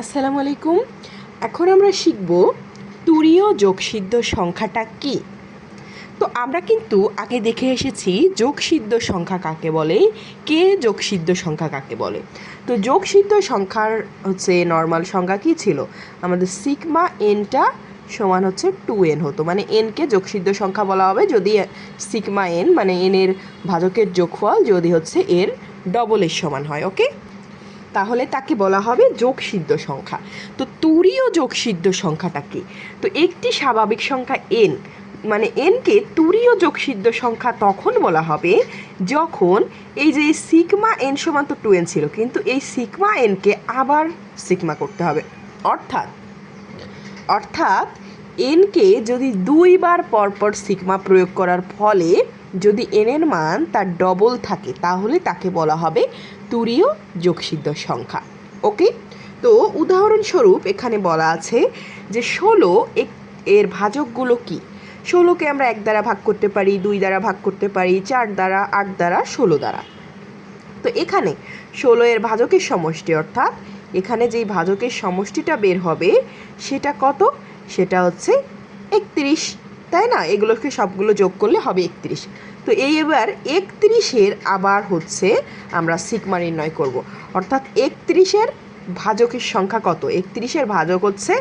আসসালামু আলাইকুম। এখন আমরা শিখব তুরীয় যোগসিদ্ধ সংখ্যাটা কি? তো আমরা কিন্তু আগে দেখে এসেছি যোগসিদ্ধ সংখ্যা কাকে বলে, কে যোগসিদ্ধ সংখ্যা কাকে বলে। তো যোগসিদ্ধ সংখ্যার হচ্ছে নর্মাল সংখ্যা কি ছিল? আমাদের সিগমা এনটা সমান হচ্ছে টু এন হতো মানে এনকে যোগসিদ্ধ সংখ্যা বলা হবে যদি সিগমা এন মানে এনের ভাজকের যোগফল যদি হচ্ছে এর ডবলের সমান হয় ওকে তাহলে তাকে বলা হবে যোগসিদ্ধ সংখ্যা। তো তুরীয় যোগসিদ্ধ সংখ্যাটা কি? তো একটি স্বাভাবিক সংখ্যা এন মানে এনকে তুরীয় যোগসিদ্ধ সংখ্যা তখন বলা হবে যখন এই যে সিগমা এন সমান তো টু এন ছিল, কিন্তু এই সিগমা এনকে আবার সিগমা করতে হবে। অর্থাৎ অর্থাৎ এনকে যদি দুইবার পরপর সিগমা প্রয়োগ করার ফলে যদি এনের মান তার ডবল থাকে, তাহলে তাকে বলা হবে তুরীয় যোগসিদ্ধ সংখ্যা। ওকে তো উদাহরণস্বরূপ এখানে বলা আছে যে ষোলো এর ভাজকগুলো কি? ষোলোকে আমরা এক দ্বারা ভাগ করতে পারি, দুই দ্বারা ভাগ করতে পারি, চার দ্বারা, আট দ্বারা, ষোলো দ্বারা। তো এখানে ষোলো এর ভাজকের সমষ্টি, অর্থাৎ এখানে যেই ভাজকের সমষ্টিটা বের হবে, সেটা কত? সেটা হচ্ছে একত্রিশ। তাই না? এগুলোকে সবগুলো যোগ করলে হবে একত্রিশ। তো এই এবার একত্রিশের আবার হচ্ছে আমরা সিগমা নির্ণয় করব। অর্থাৎ একত্রিশের ভাজকের সংখ্যা কত? একত্রিশের ভাজক হচ্ছে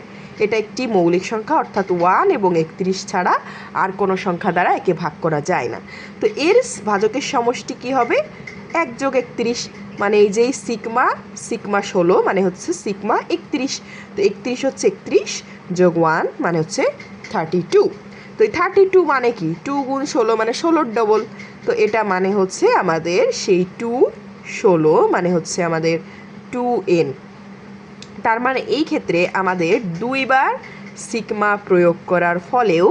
এটা একটি মৌলিক সংখ্যা, অর্থাৎ ওয়ান এবং একত্রিশ ছাড়া আর কোনো সংখ্যা দ্বারা একে ভাগ করা যায় না। তো এর ভাজকের সমষ্টি কি হবে? এক যোগ একত্রিশ মানে এই যেই সিকমা সিকমা ষোলো মানে হচ্ছে সিকমা একত্রিশ। তো একত্রিশ হচ্ছে একত্রিশ যোগ ওয়ান মানে হচ্ছে থার্টি টু তো এই থার্টি টু মানে কি? টু গুণ ষোলো মানে ষোলোর ডবল তো এটা মানে হচ্ছে আমাদের সেই টু ষোলো মানে হচ্ছে আমাদের টু এন তার মানে এই ক্ষেত্রে আমাদের দুইবার সিকমা প্রয়োগ করার ফলেও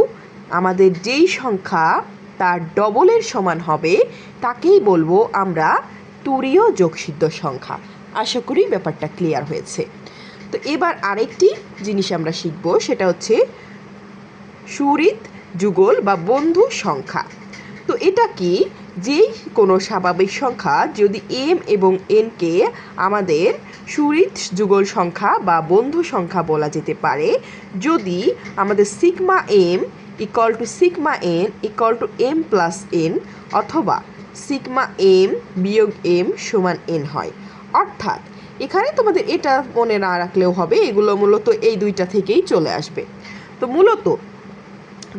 আমাদের যেই সংখ্যা তার ডবলের সমান হবে, তাকেই বলব আমরা তুরীয় যোগসিদ্ধ সংখ্যা। আশা করি ব্যাপারটা ক্লিয়ার হয়েছে। তো এবার আরেকটি জিনিস আমরা শিখব, সেটা হচ্ছে সুরিত যুগল বা বন্ধু সংখ্যা। তো এটা কি? যেই কোনো স্বাভাবিক সংখ্যা যদি এম এবং এনকে আমাদের সুরিত যুগল সংখ্যা বা বন্ধু সংখ্যা বলা যেতে পারে, যদি আমাদের sigma M equal to sigma N equal to M plus N অথবা সিগমা এম বিয়োগ এম সমান এন হয়। অর্থাৎ এখানে তোমাদের এটা মনে না রাখলেও হবে, এগুলো মূলত এই দুইটা থেকেই চলে আসবে। তো মূলত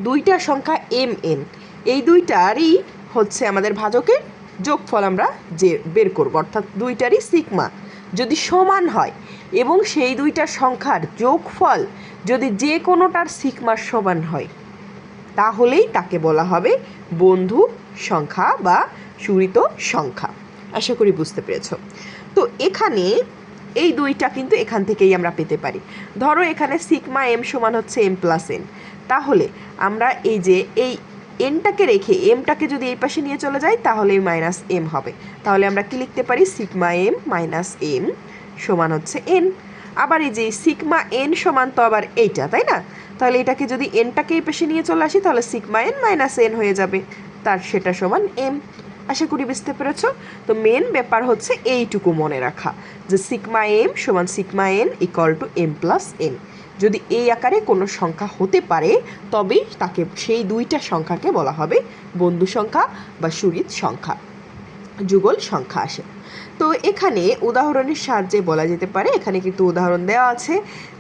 দুইটা সংখ্যা এম এন এই দুইটারই হচ্ছে আমাদের ভাজকের যোগফল আমরা যে বের করব, অর্থাৎ দুইটারই সিগমা। যদি সমান হয় এবং সেই দুইটা সংখ্যার যোগফল যদি যে কোনোটার সিগমার সমান হয়, তাহলেই তাকে বলা হবে বন্ধু সংখ্যা বা সুরিত সংখ্যা। আশা করি বুঝতে পেরেছ। তো এখানে এই দুইটা কিন্তু এখান থেকেই আমরা পেতে পারি। ধরো এখানে সিগমা এম সমান হচ্ছে এম প্লাস এন তাহলে আমরা এই যে এই এনটাকে রেখে এমটাকে যদি এই পাশে নিয়ে চলে যাই, তাহলে মাইনাস এম হবে। তাহলে আমরা কি লিখতে পারি? সিগমা এম মাইনাস এম সমান হচ্ছে এন আবার এই যে সিগমা এন সমান তো আবার এইটা, তাই না? তাহলে এটাকে যদি এনটাকে এই পাশে নিয়ে চলে আসি, তাহলে সিগমা এন মাইনাস এন হয়ে যাবে। তার সেটা সমান এম আশা করি বুঝতে পেরেছ? তো মেন ব্যাপার হচ্ছে এইটুকু মনে রাখা যে সিগমা এম সমান sigma N equal to M plus N যদি এই আকারে কোনো সংখ্যা হতে পারে, তবেই তাকে সেই দুইটা সংখ্যাকে বলা হবে বন্ধু সংখ্যা বা সুরিত সংখ্যা, যুগল সংখ্যা আসে। তো এখানে উদাহরণের সাহায্যে বলা যেতে পারে, এখানে কিন্তু উদাহরণ দেওয়া আছে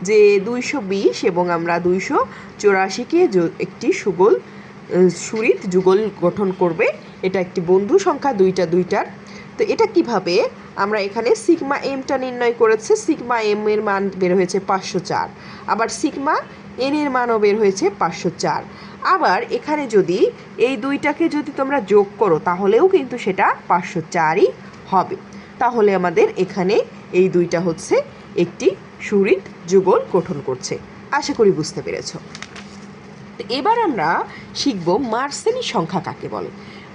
যে দুইশো বিশ এবং আমরা দুইশো চুরাশিকে একটি সুগল, সুরিত যুগল গঠন করবে। এটা একটি বন্ধু সংখ্যা, দুইটা দুইটার তো এটা কীভাবে? আমরা এখানে সিগমা এমটা নির্ণয় করেছে, সিগমা এম এর মান বের হয়েছে পাঁচশো চার, আবার সিগমা এন এর মানও বের হয়েছে পাঁচশো চার। আবার এখানে যদি এই দুইটাকে যদি তোমরা যোগ করো, তাহলেও কিন্তু সেটা পাঁচশো চারই হবে। তাহলে আমাদের এখানে এই দুইটা হচ্ছে একটি সুরিত যুগল গঠন করছে। আশা করি বুঝতে পেরেছ। এবার আমরা শিখব মার্সেনি সংখ্যা কাকে বলে।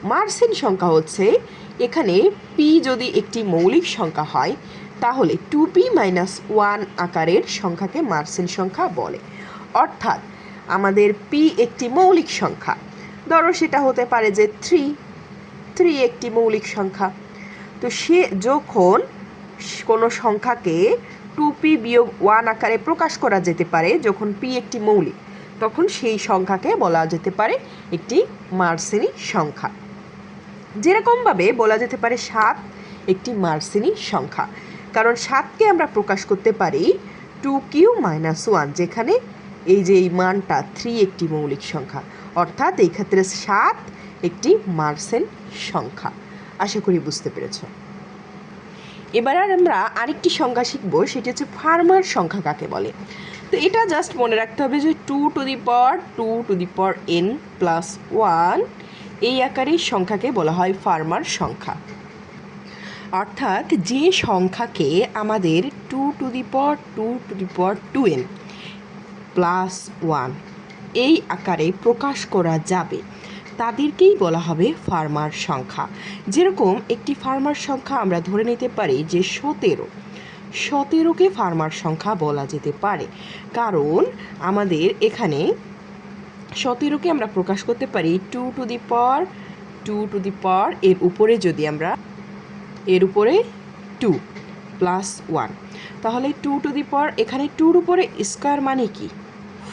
মার্সেন সংখ্যা হচ্ছে, এখানে পি যদি একটি মৌলিক সংখ্যা হয়, তাহলে টু পি মাইনাস ওয়ান আকারের সংখ্যাকে মার্সেন সংখ্যা বলে। অর্থাৎ, আমাদের পি একটি মৌলিক সংখ্যা। ধরো সেটা হতে পারে যে থ্রি থ্রি একটি মৌলিক সংখ্যা। তো সে যখন কোনো সংখ্যাকে টু পি বিয়োগ ওয়ান আকারে প্রকাশ করা যেতে পারে, যখন পি একটি মৌলিক, তখন সেই সংখ্যাকে বলা যেতে পারে একটি মার্সেনি সংখ্যা। যেরকমভাবে বলা যেতে পারে সাত একটি মার্সেনি সংখ্যা। কারণ সাতকে আমরা প্রকাশ করতে পারি টু কিউ মাইনাস ওয়ান, যেখানে এই যে এই মানটা থ্রি একটি মৌলিক সংখ্যা, অর্থাৎ এই ক্ষেত্রে সাত একটি মার্সেন সংখ্যা। আশা করি বুঝতে পেরেছ। এবার আর আমরা আরেকটি সংখ্যা শিখব, সেটি হচ্ছে ফার্মার সংখ্যা কাকে বলে। তো এটা জাস্ট মনে রাখতে হবে যে two to the power two to the power N plus one এই আকারের সংখ্যাকে বলা হয় ফার্মার সংখ্যা। অর্থাৎ যে সংখ্যাকে আমাদের two to the power two to the power two N plus one এই আকারে প্রকাশ করা যাবে, তাদেরকেই বলা হবে ফার্মার সংখ্যা। যেরকম একটি ফার্মার সংখ্যা আমরা ধরে নিতে পারি যে সতেরো। সতেরোকে ফার্মার সংখ্যা বলা যেতে পারে। কারণ আমাদের এখানে সতেরোকে আমরা প্রকাশ করতে পারি two to the power two to the power এর উপরে যদি আমরা, এর উপরে টু প্লাস ওয়ান তাহলে টু টু দি পাওয়ার এখানে টুর উপরে স্কোয়ার মানে কি?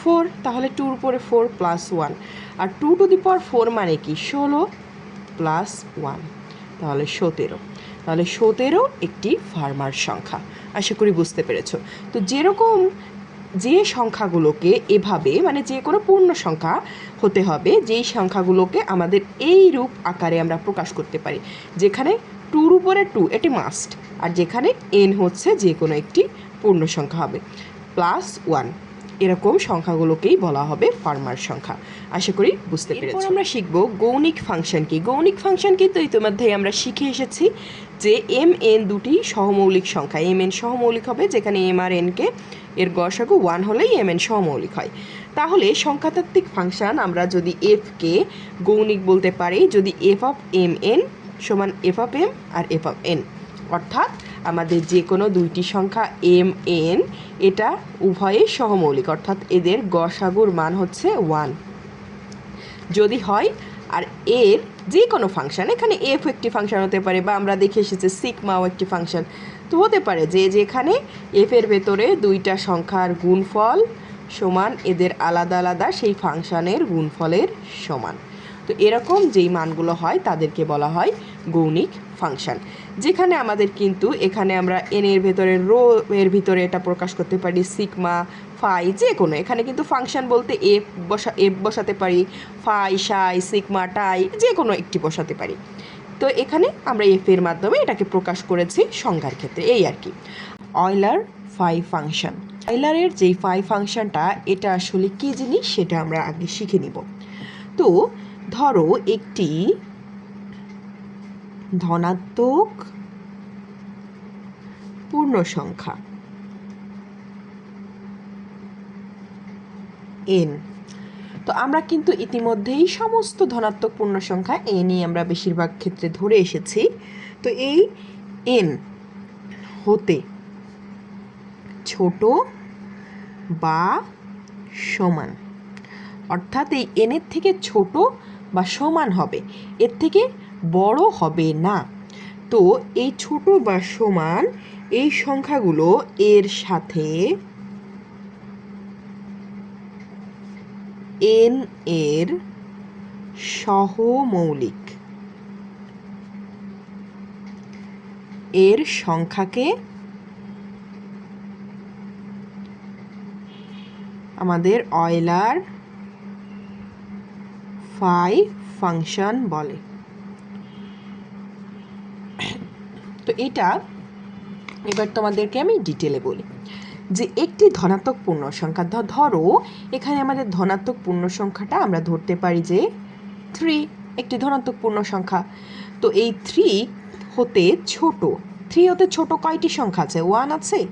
ফোর তাহলে টুর উপরে four plus one R two to the power four মানে কি? ষোলো প্লাস ওয়ান তাহলে সতেরো। তাহলে সতেরো একটি ফার্মার সংখ্যা। আশা করি বুঝতে পেরেছ। তো যেরকম যে সংখ্যাগুলোকে এভাবে মানে যে কোনো পূর্ণ সংখ্যা হতে হবে যেই সংখ্যাগুলোকে আমাদের এই রূপ আকারে আমরা প্রকাশ করতে পারি। যেখানে টুর উপরে টু এটি মাস্ট আর যেখানে এন হচ্ছে যে কোনো একটি পূর্ণ সংখ্যা হবে। প্লাস ওয়ান এরকম সংখ্যাগুলোকেই বলা হবে ফার্মার সংখ্যা। আশা করি বুঝতে পেরেছি। আমরা শিখব গৌণিক ফাংশন কি। গৌণিক ফাংশন কি তো ইতিমধ্যে আমরা শিখে এসেছি। যে এম এন দুটি সহমৌলিক সংখ্যা এম এন সহমৌলিক হবে যেখানে এম আর এনকে এর গসাগু ওয়ান হলেই এম এন সহমৌলিক হয়। তাহলে সংখ্যাতাত্ত্বিক ফাংশন আমরা যদি এফকে গৌণিক বলতে পারি, যদি এফ অফ এম এন সমান এফ অফ এম আর এফ অফ এন অর্থাৎ আমাদের যে কোনো দুইটি সংখ্যা এম এন এটা উভয়ে সহমৌলিক, অর্থাৎ এদের গসাগুর মান হচ্ছে ওয়ান যদি হয় আর এর যে কোনো ফাংশন এখানে এফ একটি ফাংশন হতে পারে বা আমরা দেখে এসেছি সিকমাও একটি ফাংশন তো হতে পারে যে যেখানে এফের ভেতরে দুইটা সংখ্যার গুণফল সমান এদের আলাদা আলাদা সেই ফাংশানের গুণফলের সমান। তো এরকম যেই মানগুলো হয় তাদেরকে বলা হয় গৌণিক ফাংশন যেখানে আমাদের কিন্তু এখানে আমরা এন এর ভেতরে রো এর ভিতরে এটা প্রকাশ করতে পারি সিকমা ফাই যে কোনো এখানে কিন্তু ফাংশন বলতে এফ বসা এফ বসাতে পারি ফাই সাই সিকমা টাই যে কোনো একটি বসাতে পারি। তো এখানে আমরা এফ এর মাধ্যমে এটাকে প্রকাশ করেছি সংজ্ঞার ক্ষেত্রে, এই আর কি। অয়লার ফাই ফাংশন অয়লারের যেই ফাই ফাংশনটা এটা আসলে কী জিনিস, সেটা আমরা আগে শিখে নিব। তো ধরো একটি ধনাত্মক পূর্ণ সংখ্যা। এন তো আমরা কিন্তু ইতিমধ্যেই সমস্ত ধনাত্মক পূর্ণ সংখ্যা এনই আমরা বেশিরভাগ ক্ষেত্রে ধরে এসেছি। তো এই এন হতে ছোট বা সমান। অর্থাৎ এই এনের থেকে ছোট বা সমান হবে। এর থেকে বড় হবে না। তো এই ছোট বা সমান এই সংখ্যাগুলো এর সাথে এন এর সহমৌলিক এর সংখ্যাকে আমাদের অয়লার ফাই ফাংশন বলে তো এটা এবার তোমাদেরকে আমি ডিটেলে বলি। যে একটি ধনাত্মক পূর্ণ সংখ্যা ধরো এখানে আমাদের ধনাত্মক পূর্ণ সংখ্যাটা আমরা ধরতে পারি যে থ্রি একটি ধনাত্মক পূর্ণ সংখ্যা। তো এই থ্রি হতে ছোট। থ্রি হতে ছোট কয়টি সংখ্যা আছে? ওয়ান আছে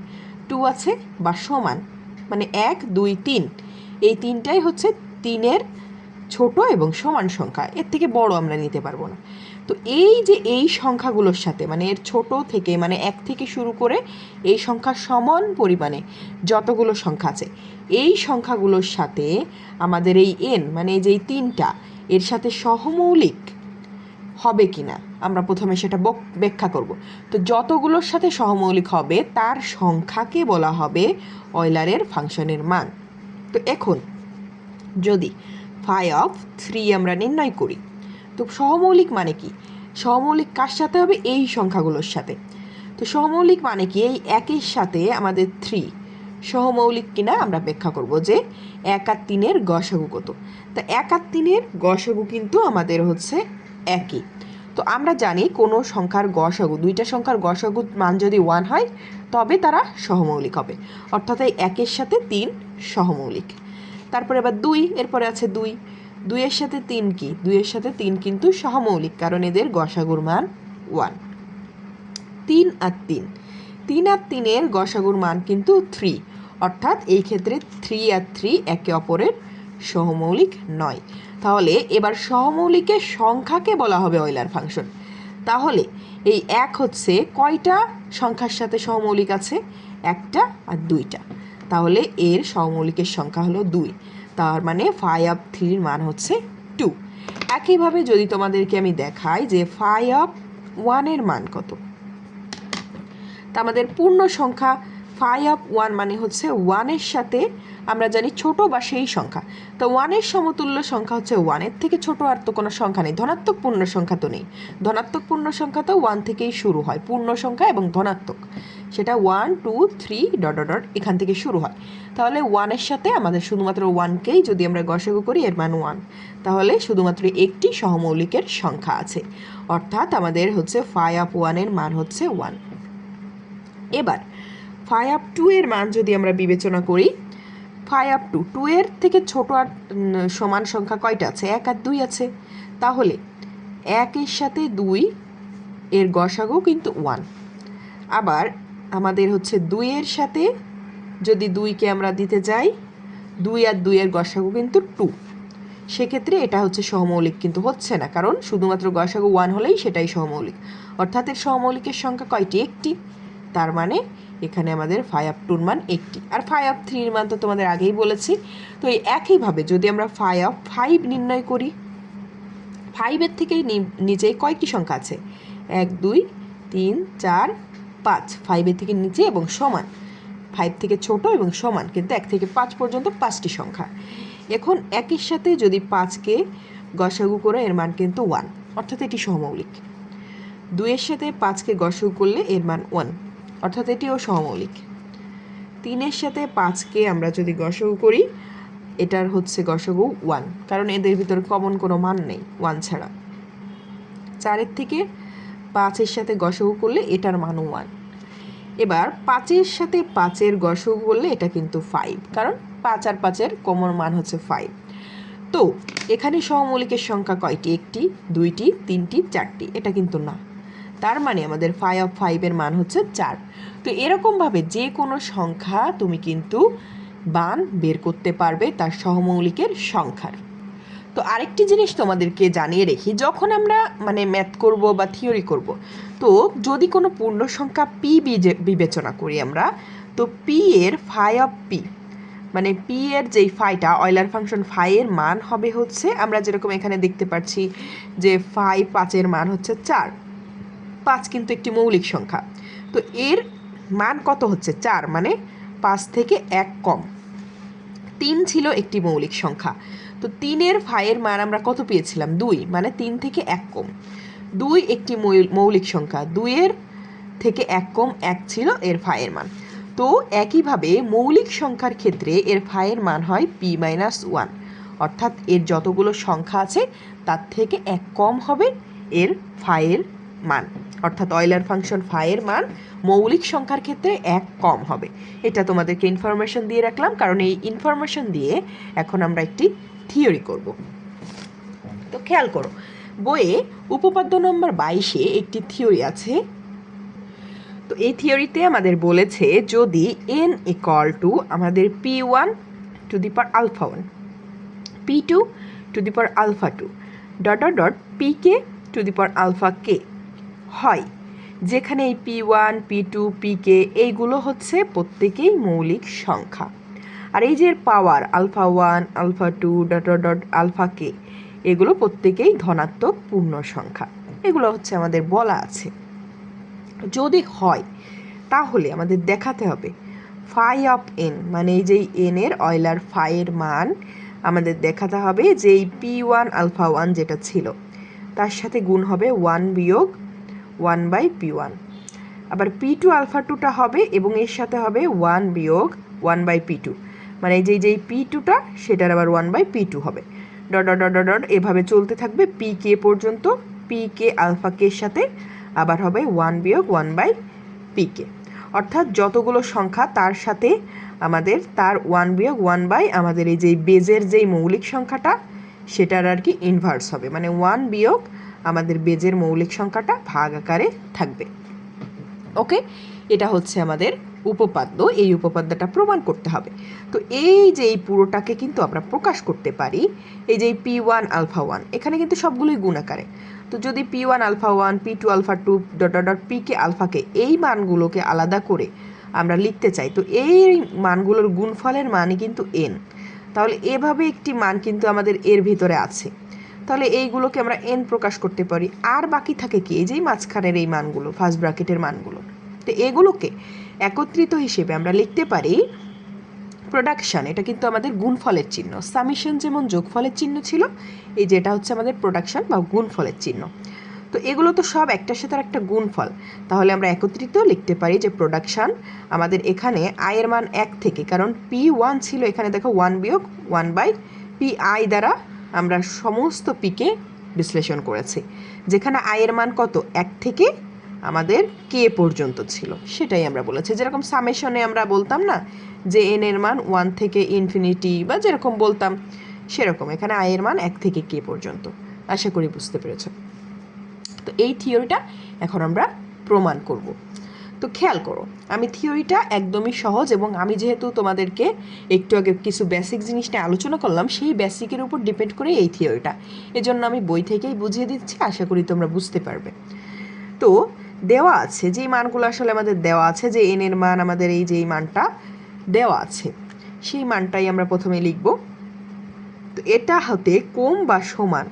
টু আছে বা সমান। মানে এক, দুই, তিন। এই তিনটাই হচ্ছে তিনের ছোট এবং সমান সংখ্যা। এর থেকে বড় আমরা নিতে পারব না। তো এই যে এই সংখ্যাগুলোর সাথে মানে এর ছোট থেকে মানে এক থেকে শুরু করে এই সংখ্যা সমান পরিমাণে যতগুলো সংখ্যা আছে, এই সংখ্যাগুলোর সাথে আমাদের এই এন মানে এই যে এই তিনটা, এর সাথে সহমৌলিক হবে কি না আমরা প্রথমে সেটা ব্যাখ্যা করব। তো যতগুলোর সাথে সহমৌলিক হবে, তার সংখ্যাকে বলা হবে অয়লারের ফাংশনের মান। তো এখন যদি ফাই অফ থ্রি আমরা নির্ণয় করি তো সহমৌলিক মানে কি? সহমৌলিক কার সাথে হবে? এই সংখ্যাগুলোর সাথে। তো সহমৌলিক মানে কি? এই একের সাথে আমাদের থ্রি সহমৌলিক কিনা আমরা ব্যাখ্যা করব যে এক আর তিনের গসাগু কত? তা এক আর তিনের গসাগু কিন্তু আমাদের হচ্ছে একই। তো আমরা জানি কোনো সংখ্যার গসাগু, দুইটা সংখ্যার গসাগু মান যদি ওয়ান হয়, তবে তারা সহমৌলিক হবে। অর্থাৎ এই একের সাথে তিন সহমৌলিক তারপরে আবার দুই, এরপরে আছে দুই। দুইয়ের সাথে তিন কি? দুইয়ের সাথে তিন কিন্তু সহমৌলিক কারণ এদের গসাগুর মান ওয়ান তিন আর তিন। তিন আর তিনের গসাগুর মান কিন্তু থ্রি অর্থাৎ এই ক্ষেত্রে থ্রি আর থ্রি একে অপরের সহমৌলিক নয়। তাহলে এবার সহমৌলিকের সংখ্যাকে বলা হবে অয়লার ফাংশন তাহলে এই এক হচ্ছে কয়টা সংখ্যার সাথে সহমৌলিক আছে? একটা আর দুইটা। তাহলে এর সহমৌলিকের সংখ্যা হলো দুই। তার মানে ফাই আপ থ্রির মান হচ্ছে টু একইভাবে যদি তোমাদেরকে আমি দেখাই যে ফাই আপ ওয়ানের মান কত? তা আমাদের পূর্ণ সংখ্যা ফাই আপ ওয়ান মানে হচ্ছে ওয়ানের সাথে আমরা জানি ছোট বা সেই সংখ্যা। তো ওয়ানের সমতুল্য সংখ্যা হচ্ছে ওয়ানের থেকে ছোট আর তো কোনো সংখ্যা নেই। ধনাত্মক পূর্ণ সংখ্যা তো নেই। ধনাত্মক পূর্ণ সংখ্যা তো ওয়ান থেকেই শুরু হয়, পূর্ণ সংখ্যা এবং ধনাত্মক। সেটা one two three dot dot এখান থেকে শুরু হয়। তাহলে ওয়ানের সাথে আমাদের শুধুমাত্র ওয়ানকেই যদি আমরা গসাগু করি, এর মান ওয়ান তাহলে শুধুমাত্র একটি সহমৌলিকের সংখ্যা আছে। অর্থাৎ আমাদের হচ্ছে ফাই আপ ওয়ানের মান হচ্ছে ওয়ান এবার ফাই আপ টু এর মান যদি আমরা বিবেচনা করি ফাই আপ টু টু এর থেকে ছোট আর সমান সংখ্যা কয়টা আছে? এক আর দুই আছে। তাহলে একের সাথে দুই এর গসাগু কিন্তু ওয়ান আবার আমাদের হচ্ছে দুইয়ের সাথে যদি দুইকে আমরা দিতে যাই, দুই আর দুইয়ের গসাগু কিন্তু টু সেক্ষেত্রে এটা হচ্ছে সহমৌলিক কিন্তু হচ্ছে না, কারণ শুধুমাত্র গসাগু ওয়ান হলেই সেটাই সহমৌলিক অর্থাৎ এর সহমৌলিকের সংখ্যা কয়টি? একটি। তার মানে এখানে আমাদের ফাইভ আপ টুর মান একটি আর ফাইভ আপ থ্রির মান তো তোমাদের আগেই বলেছি। তো এই একইভাবে যদি আমরা ফাইভ আপ ফাইভ নির্ণয় করি ফাইভের থেকেই নিচে কয়েকটি সংখ্যা আছে? এক, দুই, তিন, চার, পাঁচ। ফাইভের থেকে নিচে এবং সমান। ফাইভ থেকে ছোট এবং সমান, কিন্তু এক থেকে পাঁচ পর্যন্ত পাঁচটি সংখ্যা। এখন একের সাথে যদি পাঁচকে গসাগু করে, এর মান কিন্তু ওয়ান অর্থাৎ এটি সহমৌলিক দুইয়ের সাথে পাঁচকে গসাগু করলে, এর মান ওয়ান অর্থাৎ এটিও সহমৌলিক তিনের সাথে পাঁচকে আমরা যদি গসাগু করি, এটার হচ্ছে গসাগু ওয়ান, কারণ এদের ভিতরে কমন কোনো মান নেই, ওয়ান ছাড়া। চারের থেকে পাঁচের সাথে গসাগু করলে এটার মান ওয়ান। এবার পাঁচের সাথে পাঁচের গসাগু করলে এটা কিন্তু ফাইভ কারণ পাঁচ আর পাঁচের কমন মান হচ্ছে ফাইভ তো, এখানে সহমৌলিকের সংখ্যা কয়টি? একটি, দুইটি, তিনটি, চারটি, এটা কিন্তু না। তার মানে আমাদের ফাইভ অফ ফাইভের মান হচ্ছে চার। তো এরকমভাবে যে কোনো সংখ্যা তুমি কিন্তু বান বের করতে পারবে তার সহমৌলিকের সংখ্যার। তো আরেকটি জিনিস তোমাদেরকে জানিয়ে রেখি, যখন আমরা মানে ম্যাথ করব বা থিওরি করব, তো যদি কোনো পূর্ণ সংখ্যা পি বিবেচনা করি আমরা, তো পি এর ফাই অফ পি মানে পি এর যেই ফাইটা অয়লার ফাংশন ফাই এর মান হবে হচ্ছে, আমরা যেরকম এখানে দেখতে পাচ্ছি যে ফাই পাঁচের মান হচ্ছে চার। পাঁচ কিন্তু একটি মৌলিক সংখ্যা। তো এর মান কত হচ্ছে? চার মানে পাঁচ থেকে এক কম। তিন ছিল একটি মৌলিক সংখ্যা। তো তিনের ফাইয়ের মান আমরা কত পেয়েছিলাম? দুই মানে তিন থেকে এক কম। দুই একটি মৌল- মৌলিক সংখ্যা। দুইয়ের থেকে এক কম এক ছিল এর ফাইয়ের মান। তো একইভাবে মৌলিক সংখ্যার ক্ষেত্রে এর ফাইয়ের মান হয় পি মাইনাস ওয়ান অর্থাৎ এর যতগুলো সংখ্যা আছে, তার থেকে এক কম হবে এর ফাইয়ের মান। অর্থাৎ অয়লার ফাংশন ফাইয়ের মান মৌলিক সংখ্যার ক্ষেত্রে এক কম হবে। এটা তোমাদেরকে ইনফরমেশন দিয়ে রাখলাম, কারণ এই ইনফরমেশন দিয়ে এখন আমরা একটি থিওরি করব। তো খেয়াল করো, বইয়ে উপপাদ্য নম্বর বাইশে একটি থিওরি আছে। তো এই থিওরিতে আমাদের বলেছে, যদি এন ইকল টু আমাদের P one to the power alpha one P two to the power alpha two dot dot dot P K to the power alpha K হয়, যেখানে এই P one, P two, P K এইগুলো হচ্ছে প্রত্যেকেই মৌলিক সংখ্যা। আর এই যে power alpha one alpha two dot dot alpha K এগুলো প্রত্যেকেই ধনাত্মক পূর্ণ সংখ্যা। এগুলো হচ্ছে আমাদের বলা আছে। যদি হয়, তাহলে আমাদের দেখাতে হবে। ফাই অফ এন মানে এই যে এন এর অয়লার ফাইয়ের মান, আমাদের দেখাতে হবে যে এই পি ওয়ান আলফা ওয়ান যেটা ছিল, তার সাথে গুণ হবে ওয়ান বিয়োগ ওয়ান বাই পি ওয়ান। আবার পি টু আলফা টুটা হবে এবং এর সাথে হবে ওয়ান বিয়োগ ওয়ান বাই পি টু। মানে যে যেই পি টুটা, সেটার আবার ওয়ান বাই পি টু হবে। ডট ডট ডট ডট এভাবে চলতে থাকবে পি কে পর্যন্ত। পি কে আলফা কের সাথে আবার হবে ওয়ান বিয়োগ ওয়ান বাই পি কে। অর্থাৎ যতগুলো সংখ্যা তার সাথে আমাদের, তার ওয়ান বিয়োগ ওয়ান বাই আমাদের এই যে বেজের যেই মৌলিক সংখ্যাটা, সেটার আর কি ইনভার্স হবে। মানে ওয়ান বিয়োগ আমাদের বেজের মৌলিক সংখ্যাটা ভাগ আকারে থাকবে। ওকে? এটা হচ্ছে আমাদের উপপাদ্য। এই উপপাদ্যটা প্রমাণ করতে হবে। তো এই যে এই পুরোটাকে কিন্তু আমরা প্রকাশ করতে পারি, এই যে পি ওয়ান আলফা ওয়ান, এখানে কিন্তু সবগুলোই গুণ আকারে। তো যদি P one alpha one, P two alpha two dot dot, P K আলফাকে, এই মানগুলোকে আলাদা করে আমরা লিখতে চাই, তো এই মানগুলোর গুণফলের মানই কিন্তু এন। তাহলে এভাবে একটি মান কিন্তু আমাদের এর ভিতরে আছে। তাহলে এইগুলোকে আমরা এন প্রকাশ করতে পারি। আর বাকি থাকে কি? এই যেই মাঝখানের এই মানগুলো ফার্স্ট ব্র্যাকেটের মানগুলো। তো এগুলোকে একত্রিত হিসেবে আমরা লিখতে পারি প্রোডাকশান এটা কিন্তু আমাদের গুণফলের চিহ্ন। সামিশন যেমন যোগফলের চিহ্ন ছিল, এই যেটা হচ্ছে আমাদের প্রোডাকশান বা গুণফলের চিহ্ন। তো এগুলো তো সব একটার সাথে একটা গুণফল। তাহলে আমরা একত্রিত লিখতে পারি যে প্রোডাকশান আমাদের এখানে আয়ের মান এক থেকে, কারণ পি ওয়ান ছিল এখানে দেখো ওয়ান বিয়োগ ওয়ান বাই পি আই দ্বারা আমরা সমস্ত পিকে বিশ্লেষণ করেছি। যেখানে আয়ের মান কত? এক থেকে আমাদের কে পর্যন্ত ছিল। সেটাই আমরা বলেছি। যেরকম সামেশনে আমরা বলতাম না, যে এন এর মান ওয়ান থেকে ইনফিনিটি বা যেরকম বলতাম, সেরকম। এখানে আয়ের মান এক থেকে কে পর্যন্ত। আশা করি বুঝতে পেরেছ। তো এই থিওরিটা এখন আমরা প্রমাণ করব। তো খেয়াল করো। আমি থিওরিটা একদমই সহজ এবং আমি যেহেতু তোমাদেরকে একটু আগে কিছু বেসিক জিনিস নিয়ে আলোচনা করলাম, সেই বেসিকের উপর ডিপেন্ড করে এই থিওরিটা। এজন্য আমি বই থেকেই বুঝিয়ে দিচ্ছি, আশা করি তোমরা বুঝতে পারবে। তো, দেওয়া আছে, যেই মানগুলো আসলে আমাদের দেওয়া আছে, যে এন এর মান আমাদের এই যেই মানটা দেওয়া আছে, সেই মানটাই আমরা প্রথমে লিখব। তো এটা হতে কম বা সমান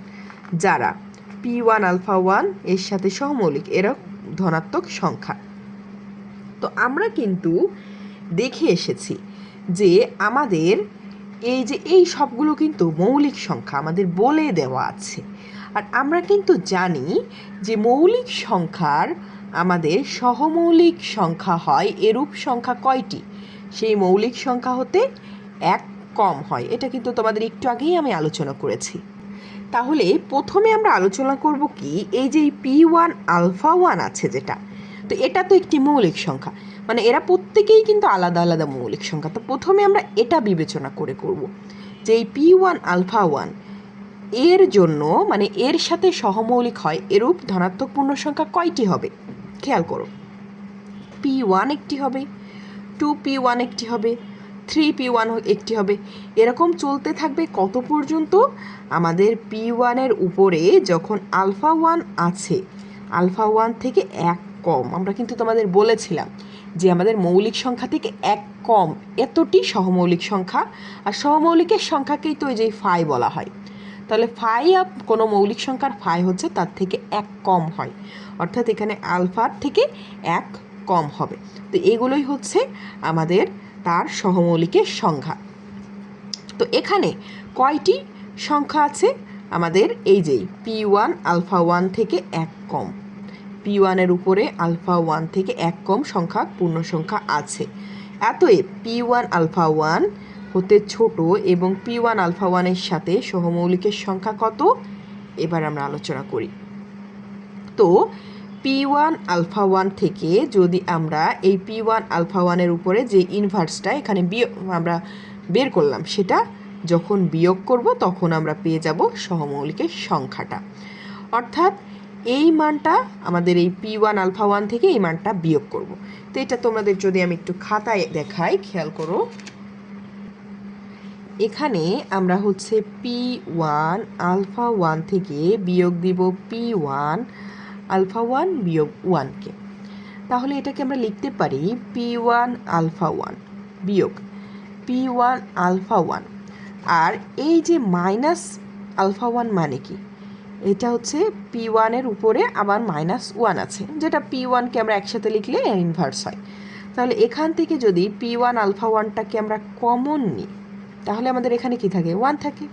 যারা পি ওয়ান আলফা ওয়ানের সাথে সহমৌলিক এরা ধনাত্মক সংখ্যা। তো আমরা কিন্তু দেখে এসেছি যে আমাদের এই যে এই সবগুলো কিন্তু মৌলিক সংখ্যা আমাদের বলে দেওয়া আছে। আর আমরা কিন্তু জানি যে মৌলিক সংখ্যার আমাদের সহমৌলিক সংখ্যা হয়, এরূপ সংখ্যা কয়টি? সেই মৌলিক সংখ্যা হতে এক কম হয়। এটা কিন্তু তোমাদের একটু আগেই আমি আলোচনা করেছি। তাহলে প্রথমে আমরা আলোচনা করব কি? এই যে পি ওয়ান আলফা ওয়ান আছে যেটা তো এটা তো একটি মৌলিক সংখ্যা। মানে এরা প্রত্যেকেই কিন্তু আলাদা আলাদা মৌলিক সংখ্যা। তো প্রথমে আমরা এটা বিবেচনা করে করব যে এই পি ওয়ান আলফা ওয়ানের জন্য মানে এর সাথে সহমৌলিক হয় এরূপ ধনাত্মক পূর্ণ সংখ্যা কয়টি হবে? খেয়াল করো। পি ওয়ান একটি হবে, টু পি ওয়ান একটি হবে, থ্রি পি ওয়ান একটি হবে। এরকম চলতে থাকবে কত পর্যন্ত? আমাদের পি ওয়ানের উপরে যখন আলফা ওয়ান আছে, আলফা ওয়ান থেকে এক কম। আমরা কিন্তু তোমাদের বলেছিলাম যে আমাদের মৌলিক সংখ্যা থেকে এক কম এতটি সহমৌলিক সংখ্যা, আর সহমৌলিকের সংখ্যাকেই তো ওই যে ফাই বলা হয়। তাহলে ফাই আপ, কোনো মৌলিক সংখ্যার ফাই হচ্ছে তার থেকে এক কম হয়। অর্থাৎ এখানে আলফার থেকে এক কম হবে। তো এগুলোই হচ্ছে আমাদের তার সহমৌলিকের সংখ্যা। তো এখানে কয়টি সংখ্যা আছে? আমাদের এই যেই পি ওয়ান, আলফা ওয়ান থেকে এক কম। পি ওয়ানের উপরে আলফা ওয়ান থেকে এক কম সংখ্যা পূর্ণ সংখ্যা আছে। এতএব পি ওয়ান আলফা ওয়ান হতে ছোট এবং পি ওয়ান আলফা ওয়ানের সাথে সহমৌলিকের সংখ্যা কত? এবার আমরা আলোচনা করি। তো পি ওয়ান আলফা ওয়ান থেকে যদি আমরা এই পি ওয়ান আলফা ওয়ানের উপরে যে ইনভার্সটা এখানে আমরা বের করলাম, সেটা যখন বিয়োগ করব তখন আমরা পেয়ে যাব সহমৌলিকের সংখ্যাটা। অর্থাৎ এই মানটা আমাদের এই পি ওয়ান আলফা ওয়ান থেকে এই মানটা বিয়োগ করব। তো এটা তোমাদের যদি আমি একটু খাতায় দেখাই, খেয়াল করো। এখানে আমরা হচ্ছে পি ওয়ান আলফা ওয়ান থেকে বিয়োগ দিব পি ওয়ান আলফা ওয়ান বিয়োগ ওয়ানকে তাহলে এটাকে আমরা লিখতে পারি পি ওয়ান আলফা ওয়ান বিয়োগ পি ওয়ান আলফা ওয়ান আর এই যে মাইনাস আলফা ওয়ান মানে কি? এটা হচ্ছে পি ওয়ানের উপরে আবার মাইনাস ওয়ান আছে, যেটা পি ওয়ানকে আমরা একসাথে লিখলে ইনভার্স হয়। তাহলে এখান থেকে যদি পি ওয়ান আলফা ওয়ানটাকে আমরা কমন নিই, তাহলে আমাদের এখানে কি থাকে? ওয়ান থাকে।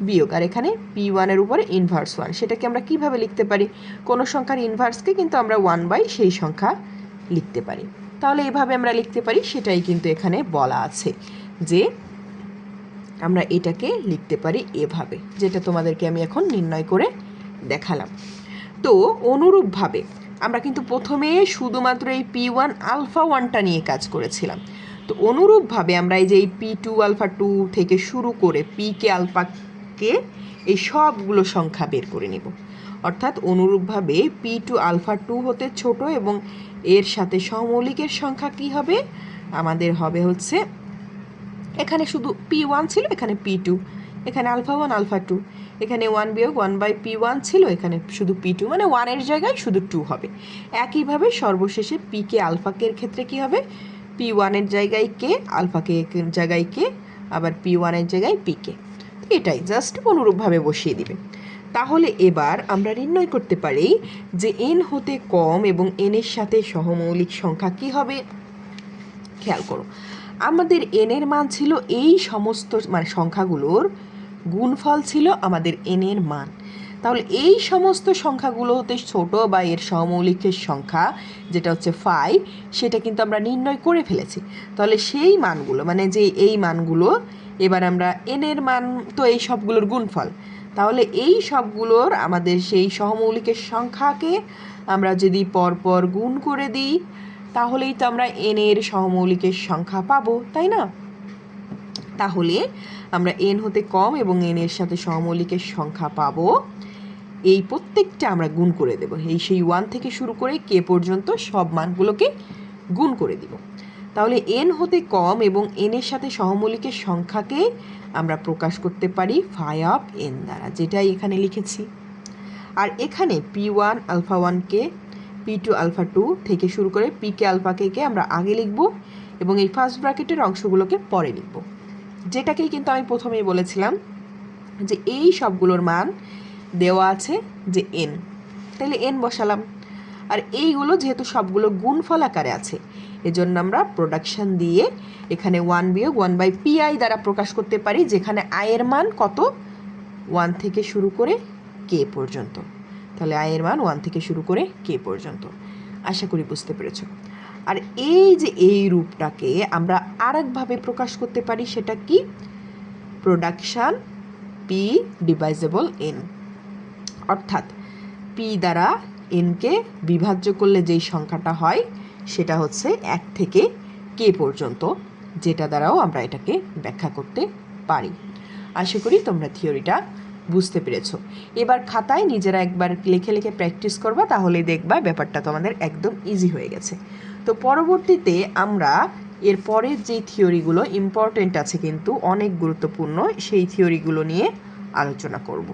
বিয়োগ, আর এখানে পি ওয়ানের উপরে ইনভার্স ওয়ান সেটাকে আমরা কীভাবে লিখতে পারি? কোনো সংখ্যার ইনভার্সকে কিন্তু আমরা ওয়ান বাই সেই সংখ্যা লিখতে পারি। তাহলে এভাবে আমরা লিখতে পারি, সেটাই কিন্তু এখানে বলা আছে যে আমরা এটাকে লিখতে পারি এভাবে, যেটা তোমাদেরকে আমি এখন নির্ণয় করে দেখালাম। তো অনুরূপভাবে আমরা কিন্তু প্রথমে শুধুমাত্র এই পি ওয়ান আলফা ওয়ানটা নিয়ে কাজ করেছিলাম। তো অনুরূপভাবে আমরা এই যে এই পি টু আলফা টু থেকে শুরু করে পি কে আলফাকে এই সবগুলো সংখ্যা বের করে নেব। অর্থাৎ অনুরূপভাবে পি টু আলফা টু হতে ছোট এবং এর সাথে সমৌলিকের সংখ্যা কি হবে? আমাদের হবে হচ্ছে এখানে শুধু পি ওয়ান ছিল, এখানে পি টু এখানে আলফা ওয়ান আলফা টু এখানে ওয়ান বিয়োগ ওয়ান বাই পি ওয়ান ছিল, এখানে শুধু পি টু মানে ওয়ানের জায়গায় শুধু টু হবে। একইভাবে সর্বশেষে পি কে আলফাকের ক্ষেত্রে কি হবে? পি ওয়ানের জায়গায় কে আলফাকে জায়গায় কে আবার পি ওয়ানের জায়গায় পি কে এটাই জাস্ট অনুরূপভাবে বসিয়ে দিবে। তাহলে এবার আমরা নির্ণয় করতে পারি যে এন হতে কম এবং এনের সাথে সহমৌলিক সংখ্যা কি হবে? খেয়াল করো। আমাদের এনের মান ছিল এই সমস্ত মানে সংখ্যাগুলোর গুণফল ছিল আমাদের এনের মান। তাহলে এই সমস্ত সংখ্যাগুলো হতে ছোট বা এর সমমৌলিকের সংখ্যা, যেটা হচ্ছে ফাইভ সেটা কিন্তু আমরা নির্ণয় করে ফেলেছি। তাহলে সেই মানগুলো মানে যে এই মানগুলো, এবার আমরা এনের মান তো এই সবগুলোর গুণফল। তাহলে এই সবগুলোর আমাদের সেই সহমৌলিকের সংখ্যাকে আমরা যদি পরপর গুণ করে দিই তাহলেই তো আমরা এন এর সহমৌলিকের সংখ্যা পাবো, তাই না? তাহলে আমরা এন হতে কম এবং এন এর সাথে সহমৌলিকের সংখ্যা পাবো। এই প্রত্যেকটা আমরা গুণ করে দেব। এই সেই ওয়ান থেকে শুরু করে কে পর্যন্ত সব মানগুলোকে গুণ করে দিব। তাহলে এন হতে কম এবং এন এর সাথে সহমৌলিকের সংখ্যাকে আমরা প্রকাশ করতে পারি ফাই অফ এন দ্বারা, যেটাই এখানে লিখেছি। আর এখানে পি ওয়ান আলফা ওয়ানকে পি টু আলফা টু থেকে শুরু করে পি কে আলফাকে কে আমরা আগে লিখব এবং এই ফার্স্ট ব্র্যাকেটের অংশগুলোকে পরে লিখব। যেটাকেই কিন্তু আমি প্রথমেই বলেছিলাম যে এই সবগুলোর মান দেওয়া আছে যে এন তাহলে এন বসালাম। আর এইগুলো যেহেতু সবগুলো গুণফল আকারে আছে, এজন্য আমরা প্রোডাকশন দিয়ে এখানে ওয়ান বিয়োগ ওয়ান বাই পিআই দ্বারা প্রকাশ করতে পারি, যেখানে আয়ের মান কত? ওয়ান থেকে শুরু করে কে পর্যন্ত। তাহলে আয়ের মান ওয়ান থেকে শুরু করে কে পর্যন্ত। আশা করি বুঝতে পেরেছ। আর এই যে এই রূপটাকে আমরা আরেকভাবে প্রকাশ করতে পারি সেটা কি? প্রোডাকশান পি ডিভাইজেবল এন অর্থাৎ পি দ্বারা এনকে বিভাজ্য করলে যেই সংখ্যাটা হয়, সেটা হচ্ছে এক থেকে কে পর্যন্ত, যেটা দ্বারাও আমরা এটাকে ব্যাখ্যা করতে পারি। আশা করি তোমরা থিওরিটা বুঝতে পেরেছ। এবার খাতায় নিজেরা একবার লিখে লিখে প্র্যাকটিস করবা তাহলে দেখবা ব্যাপারটা তোমাদের একদম ইজি হয়ে গেছে। তো পরবর্তীতে আমরা এর পরের যে থিওরিগুলো ইম্পর্টেন্ট আছে কিন্তু অনেক গুরুত্বপূর্ণ, সেই থিওরিগুলো নিয়ে আলোচনা করব।